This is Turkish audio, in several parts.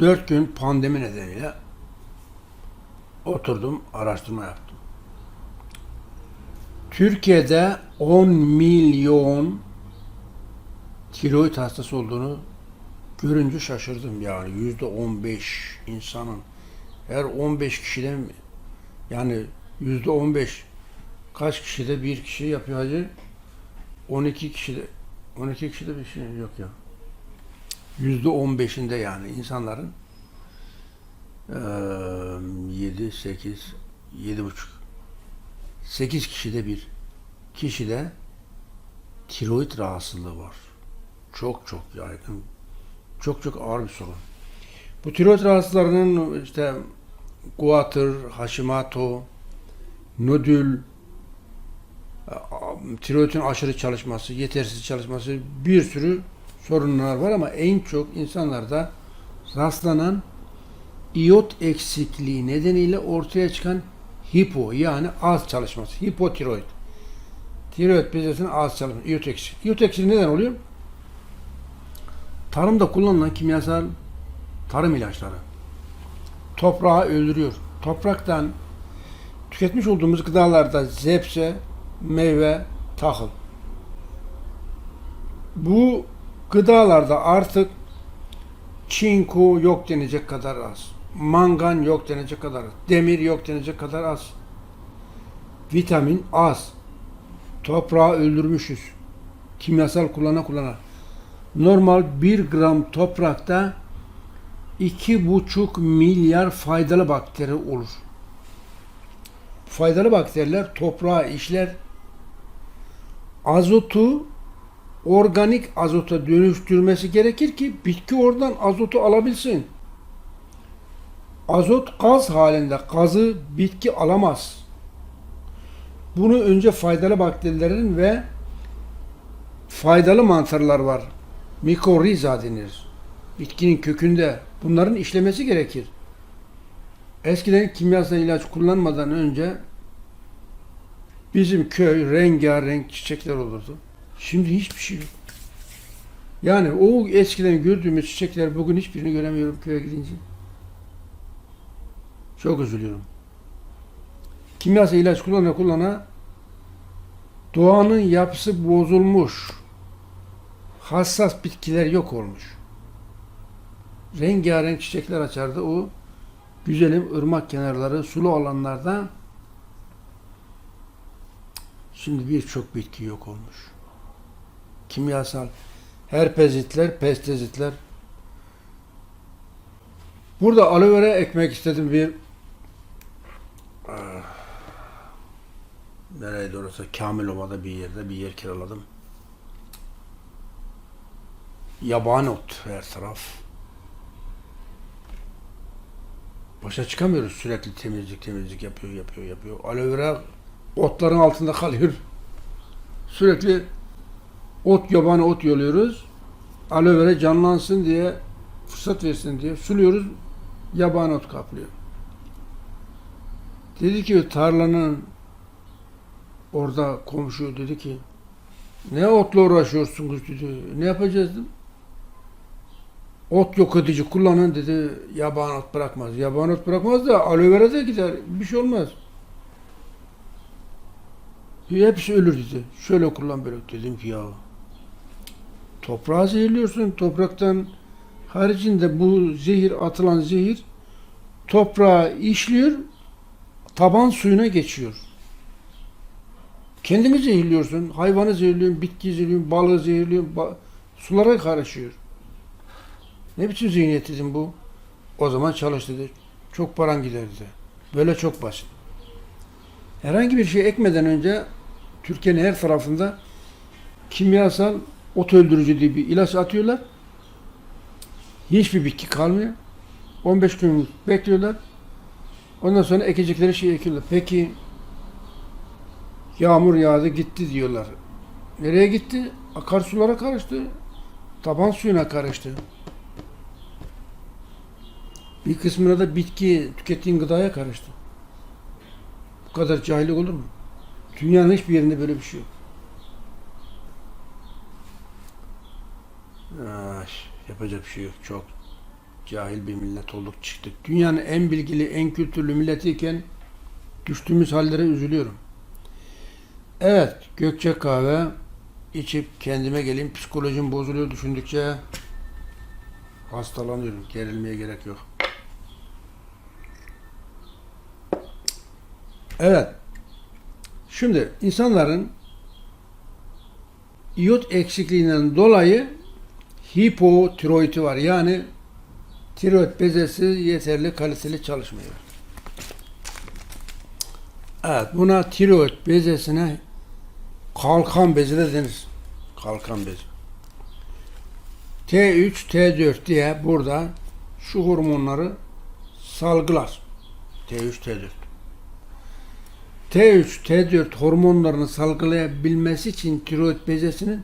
Dört gün pandemi nedeniyle oturdum, araştırma yaptım. Türkiye'de 10 milyon tiroid hastası olduğunu görünce şaşırdım. Yani yüzde 15 insanın her 15 kişiden yani yüzde 15 kaç kişide bir kişi yapıyor hacı? 12 kişide 12 kişide bir şey yok ya yüzde 15'inde yani insanların 7 8 7 buçuk 8 kişide bir kişide tiroid rahatsızlığı var. Çok çok yaygın. Çok çok ağır bir sorun. Bu tiroid rahatsızlarının işte guatr, Hashimoto, nodül, tiroidin aşırı çalışması, yetersiz çalışması bir sürü sorunlar var ama en çok insanlarda rastlanan iot eksikliği nedeniyle ortaya çıkan hipo yani az çalışması. Hipotiroid. Tiroid bezesinin az çalışması. İyot eksik. İyot eksikliği neden oluyor? Tarımda kullanılan kimyasal tarım ilaçları toprağı öldürüyor. Topraktan tüketmiş olduğumuz gıdalarda zepse, meyve, tahıl. Bu gıdalarda artık çinko yok denecek kadar az. Mangan yok denecek kadar az. Demir yok denecek kadar az. Vitamin az. Toprağı öldürmüşüz. Kimyasal kullana kullana. Normal 1 gram toprakta 2,5 milyar faydalı bakteri olur. Faydalı bakteriler toprağı işler. Azotu organik azota dönüştürmesi gerekir ki bitki oradan azotu alabilsin. Azot gaz halinde gazı bitki alamaz. Bunu önce faydalı bakterilerin ve faydalı mantarlar var. Mikoriza denir. Bitkinin kökünde bunların işlemesi gerekir. Eskiden kimyasal ilaç kullanmadan önce bizim köy rengarenk çiçekler olurdu. Şimdi hiçbir şey yok. Yani o eskiden gördüğümüz çiçekler bugün hiçbirini göremiyorum köye gidince. Çok üzülüyorum. Kimyasal ilaç kullana kullana doğanın yapısı bozulmuş. Hassas bitkiler yok olmuş. Rengarenk çiçekler açardı o güzelim ırmak kenarları, sulu alanlarda şimdi birçok bitki yok olmuş. Kimyasal herpezitler, pestizitler. Burada aloe vera ekmek istedim bir Ah, nereydi orası? Kamilova'da bir yerde bir yer kiraladım. Yabani ot her taraf. Başa çıkamıyoruz sürekli temizlik temizlik yapıyor yapıyor yapıyor. Aloe vera otların altında kalıyor. Sürekli ot yabani ot yoluyoruz. Aloe vera canlansın diye fırsat versin diye suluyoruz. Yabani ot kaplıyor. Dedi ki tarlanın orada komşu dedi ki ne otla uğraşıyorsunuz dedi. Ne yapacağız dedim. Ot yok edici kullanın dedi. Yaban ot bırakmaz. Yaban ot bırakmaz da aloe vera da gider. Bir şey olmaz. Hepsi ölür dedi. Şöyle kullan böyle. Dedim ki ya toprağı zehirliyorsun. Topraktan haricinde bu zehir atılan zehir toprağı işliyor taban suyuna geçiyor. Kendini zehirliyorsun, hayvanı zehirliyorsun, bitki zehirliyorsun, balığı zehirliyorsun, ba- sulara karışıyor. Ne biçim zihniyetizm bu? O zaman çalış dedi. Çok paran gider dedi. Böyle çok basit. Herhangi bir şey ekmeden önce Türkiye'nin her tarafında kimyasal ot öldürücü diye bir ilaç atıyorlar. Hiçbir bitki kalmıyor. 15 gün bekliyorlar. Ondan sonra ekecekleri şeyi ekiyorlar. Peki yağmur yağdı gitti diyorlar. Nereye gitti? Akarsulara karıştı. Taban suyuna karıştı. Bir kısmına da bitki tükettiğin gıdaya karıştı. Bu kadar cahillik olur mu? Dünyanın hiçbir yerinde böyle bir şey yok. Yapacak bir şey yok. Çok cahil bir millet olduk çıktık. Dünyanın en bilgili, en kültürlü milletiyken düştüğümüz hallere üzülüyorum. Evet, Gökçe kahve içip kendime geleyim. Psikolojim bozuluyor düşündükçe hastalanıyorum. Gerilmeye gerek yok. Evet. Şimdi insanların iot eksikliğinden dolayı hipotiroidi var. Yani tiroid bezesi yeterli kaliteli çalışmıyor. Evet buna tiroid bezesine kalkan bezi de denir. Kalkan bezi. T3, T4 diye burada şu hormonları salgılar. T3, T4. T3, T4 hormonlarını salgılayabilmesi için tiroid bezesinin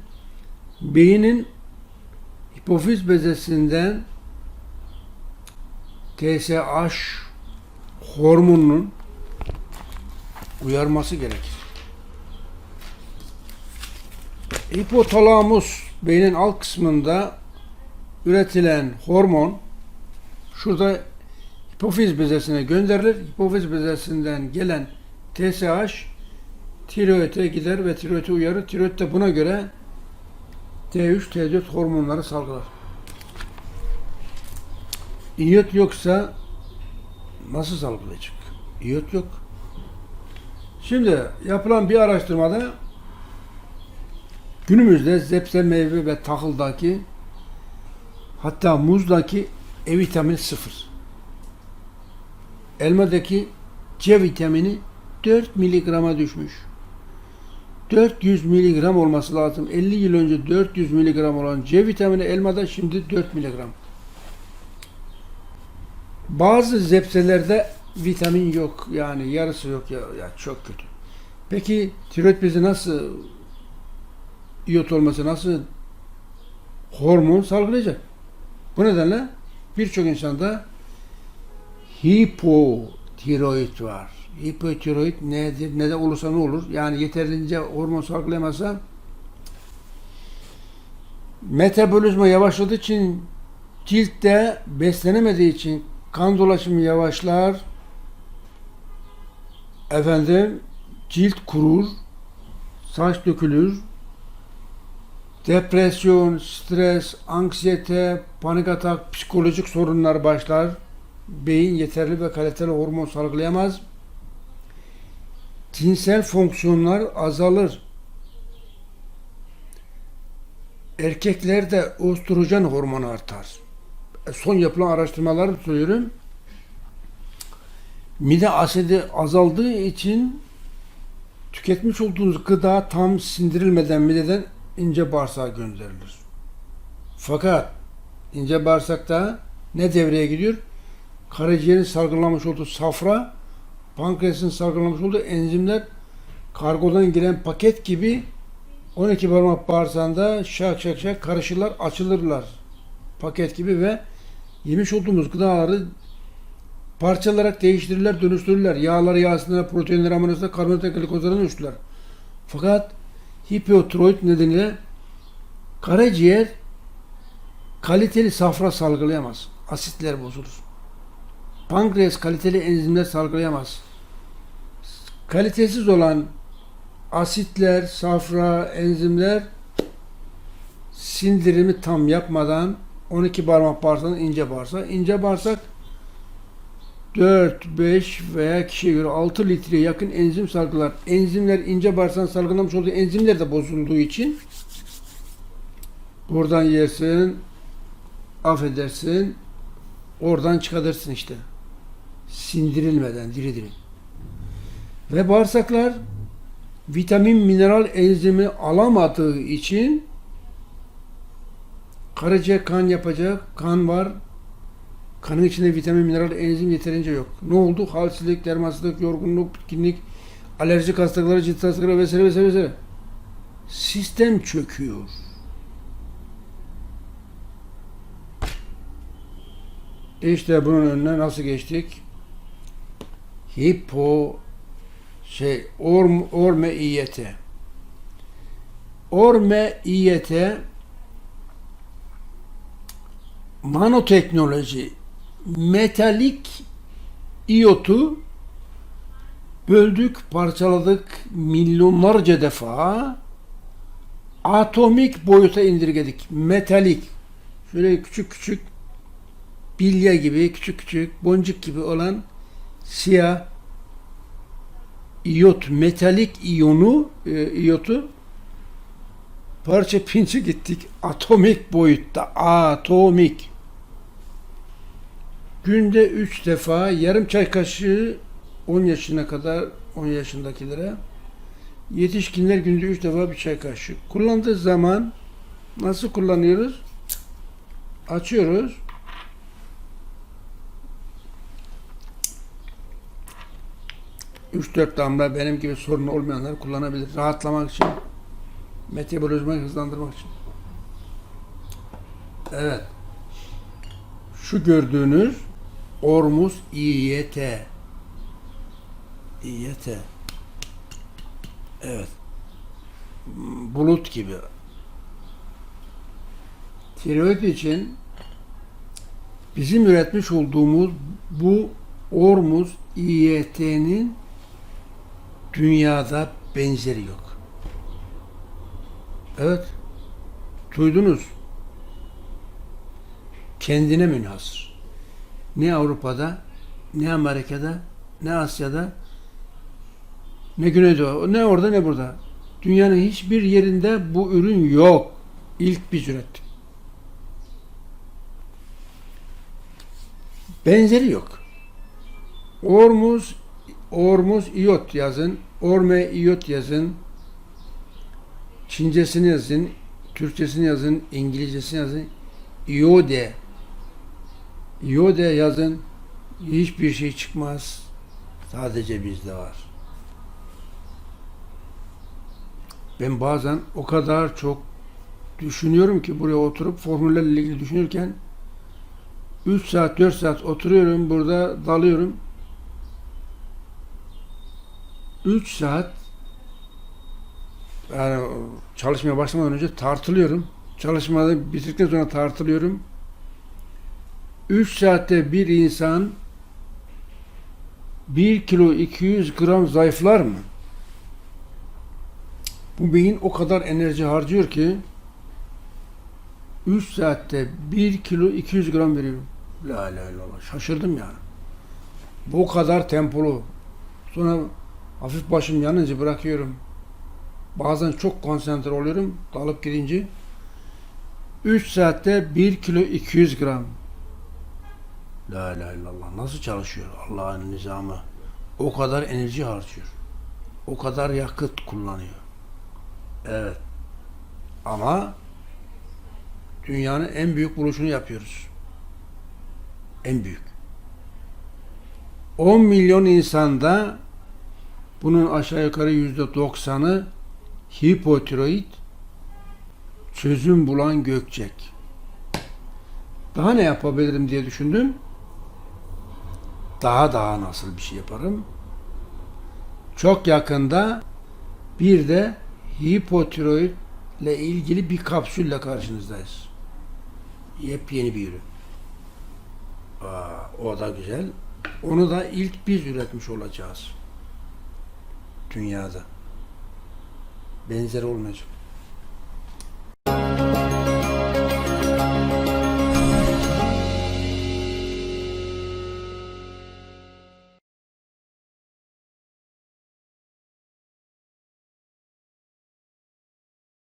beynin hipofiz bezesinden TSH hormonunun uyarması gerekir. Hipotalamus beynin alt kısmında üretilen hormon şurada hipofiz bezesine gönderilir. Hipofiz bezesinden gelen TSH tiroide gider ve tiroidi uyarır. Tiroid buna göre T3, T4 hormonları salgılar. İyot yoksa nasıl salgılayacak? İyot yok. Şimdi yapılan bir araştırmada günümüzde zepse meyve ve tahıldaki hatta muzdaki E vitamini sıfır. Elmadaki C vitamini 4 miligrama düşmüş. 400 miligram olması lazım. 50 yıl önce 400 miligram olan C vitamini elmada şimdi 4 miligram. Bazı zepselerde vitamin yok. Yani yarısı yok ya, ya çok kötü. Peki tiroid bezi nasıl iot olması nasıl hormon salgılayacak? Bu nedenle birçok insanda hipotiroid var. Hipotiroid nedir? Ne de olursa ne olur? Yani yeterince hormon salgılayamazsa metabolizma yavaşladığı için ciltte beslenemediği için kan dolaşımı yavaşlar. Efendim cilt kurur, saç dökülür, depresyon, stres, anksiyete, panik atak, psikolojik sorunlar başlar. Beyin yeterli ve kaliteli hormon salgılayamaz. Cinsel fonksiyonlar azalır. Erkeklerde östrojen hormonu artar. E, Son yapılan araştırmaları söylüyorum. Mide asidi azaldığı için tüketmiş olduğunuz gıda tam sindirilmeden mideden ince bağırsağa gönderilir. Fakat ince bağırsakta ne devreye gidiyor? Karaciğerin salgılamış olduğu safra, pankreasın salgılamış olduğu enzimler kargodan giren paket gibi 12 parmak bağırsağında şak şak şak karışırlar, açılırlar. Paket gibi ve yemiş olduğumuz gıdaları parçalarak değiştirirler, dönüştürürler. Yağları yağ asitlerine, proteinleri, amino asitlerine, karbonhidrat, glikozlara dönüştürürler. Fakat hipotiroid nedeniyle karaciğer kaliteli safra salgılayamaz. Asitler bozulur. Pankreas kaliteli enzimler salgılayamaz. Kalitesiz olan asitler, safra, enzimler sindirimi tam yapmadan 12 parmak bağırsağın ince bağırsak. ince bağırsak 4, 5 veya kişiye göre 6 litreye yakın enzim salgılar. Enzimler ince bağırsağın salgılamış olduğu enzimler de bozulduğu için buradan yersin, affedersin, oradan çıkartırsın işte. Sindirilmeden diri diri. Ve bağırsaklar vitamin, mineral enzimi alamadığı için karaciğer kan yapacak, kan var, Kanın içinde vitamin, mineral, enzim yeterince yok. Ne oldu? Halsizlik, dermansızlık, yorgunluk, bitkinlik, alerjik hastalıkları, cilt hastalıkları vesaire vesaire vesaire. Sistem çöküyor. İşte bunun önüne nasıl geçtik? Hipo şey orm, orme iyete. Orme iyete nanoteknoloji metalik iyotu böldük, parçaladık milyonlarca defa atomik boyuta indirgedik. Metalik. Şöyle küçük küçük bilye gibi, küçük küçük boncuk gibi olan siyah iyot, metalik iyonu, e, iyotu parça pinçe gittik. Atomik boyutta. Atomik. Günde üç defa yarım çay kaşığı 10 yaşına kadar 10 yaşındakilere yetişkinler günde 3 defa bir çay kaşığı. Kullandığı zaman nasıl kullanıyoruz? Açıyoruz. Üç dört damla benim gibi sorunu olmayanlar kullanabilir. Rahatlamak için, metabolizmayı hızlandırmak için. Evet. Şu gördüğünüz Ormus İYT. İYT. Evet. Bulut gibi. Tiroid için bizim üretmiş olduğumuz bu Ormus İYT'nin dünyada benzeri yok. Evet. Duydunuz. Kendine münhasır. Ne Avrupa'da, ne Amerika'da, ne Asya'da, ne Güneydoğu, ne orada ne burada. Dünyanın hiçbir yerinde bu ürün yok. İlk biz ürettik. Benzeri yok. Ormuz, Ormuz iot yazın. Orme iot yazın. Çincesini yazın. Türkçesini yazın. İngilizcesini yazın. İode. İode yazın. Hiçbir şey çıkmaz. Sadece bizde var. Ben bazen o kadar çok düşünüyorum ki buraya oturup formüllerle ilgili düşünürken 3 saat 4 saat oturuyorum burada dalıyorum. 3 saat yani çalışmaya başlamadan önce tartılıyorum. Çalışmada bitirdikten sonra tartılıyorum. 3 saatte bir insan 1 kilo 200 gram zayıflar mı? Bu beyin o kadar enerji harcıyor ki 3 saatte 1 kilo 200 gram veriyorum. La la la şaşırdım yani. Bu kadar tempolu. Sonra hafif başım yanınca bırakıyorum. Bazen çok konsantre oluyorum. Dalıp gidince 3 saatte 1 kilo 200 gram. La ilahe illallah. Nasıl çalışıyor Allah'ın nizamı? O kadar enerji harcıyor. O kadar yakıt kullanıyor. Evet. Ama dünyanın en büyük buluşunu yapıyoruz. En büyük. 10 milyon insanda bunun aşağı yukarı yüzde doksanı hipotiroid çözüm bulan gökçek. Daha ne yapabilirim diye düşündüm. Daha daha nasıl bir şey yaparım? Çok yakında bir de hipotiroid ile ilgili bir kapsülle karşınızdayız. Yepyeni bir ürün. Aa, o da güzel. Onu da ilk biz üretmiş olacağız. Dünyada. Benzeri olmayacak.